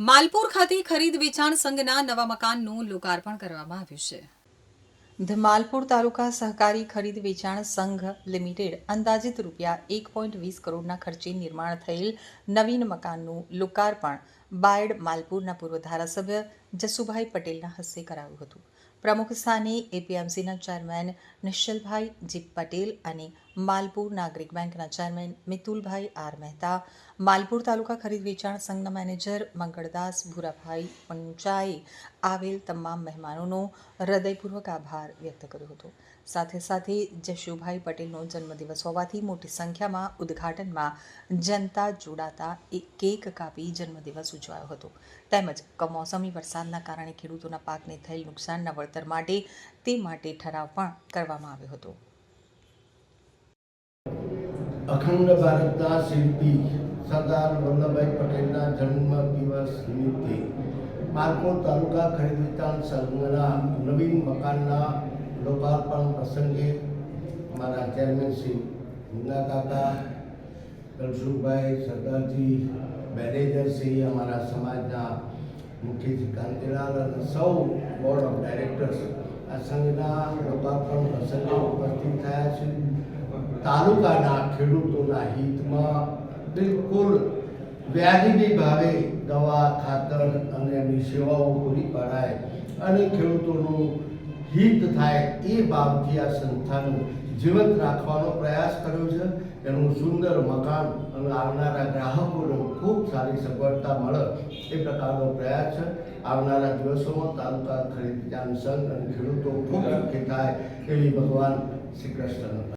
માલપુર ખાતે ખરીદ વેચાણ સંઘના નવા મકાનનું લોકાર્પણ કરવામાં આવ્યું છે. ધ માલપુર તાલુકા સહકારી ખરીદ વેચાણ સંઘ લિમિટેડ અંદાજિત રૂપિયા એક પોઈન્ટ વીસ કરોડના ખર્ચે નિર્માણ થયેલ નવીન મકાનનું લોકાર્પણ બાયડ માલપુરના પૂર્વ ધારાસભ્ય જસુભાઈ પટેલના હસ્તે કરાયું હતું. પ્રમુખ સ્થાને એપીએમસીના ચેરમેન નિશ્ચલભાઈ જી પટેલ અને માલપુર નાગરિક બેંકના ચેરમેન મિતુલભાઈ આર મહેતા, માલપુર તાલુકા ખરીદ વેચાણ સંઘના મેનેજર મંગળદાસ ભૂરાભાઈ પંચાએ આવેલ તમામ મહેમાનોનો હૃદયપૂર્વક આભાર વ્યક્ત કર્યો હતો. સાથે સાથે જશુભાઈ પટેલનો જન્મદિવસ હોવાથી મોટી સંખ્યામાં ઉદ્ઘાટનમાં જનતા જોડાતા એક કેક કાપી જન્મદિવસ ઉજવાયો હતો. તેમજ કમોસમી વરસાદના કારણે ખેડૂતોના પાકને થયેલ નુકસાનના વળતર માટે તે માટે ઠરાવ પણ કરવામાં આવ્યો હતો. અખંડ ભારતના શિલ્પી સરદાર વલ્લભભાઈ પટેલના જન્મ દિવસ નિમિત્તે માલપુર તાલુકા ખરીદ સંઘના નવીન મકાનના લોકાર્પણ પ્રસંગે અમારા ચેરમેન શ્રી મુન્ના કાકા કલસુખભાઈ સરદારજી મેનેજરશ્રી અમારા સમાજના મુખ્યશ્રી કાંતિલાલ અને સૌ બોર્ડ ઓફ ડાયરેક્ટર્સ આ સંઘના લોકાર્પણ પ્રસંગે ઉપસ્થિત થયા છે. તાલુકાના ખેડૂતોના હિતમાં બિલકુલ વ્યાજબી ભાવે દવા, ખાતર અને એમની સેવાઓ પૂરી પડાય અને ખેડૂતોનું હિત થાય એ બાબતથી આ સંસ્થાનું જીવંત રાખવાનો પ્રયાસ કર્યો છે. એનું સુંદર મકાન અને આવનારા ગ્રાહકોને ખૂબ સારી સગવડતા મળે એ પ્રકારનો પ્રયાસ છે. આવનારા દિવસોમાં તાલુકા ખરીદ જ્ઞાન સંઘ અને ખેડૂતો ખૂબ સુખી થાય એવી ભગવાન શ્રી કૃષ્ણ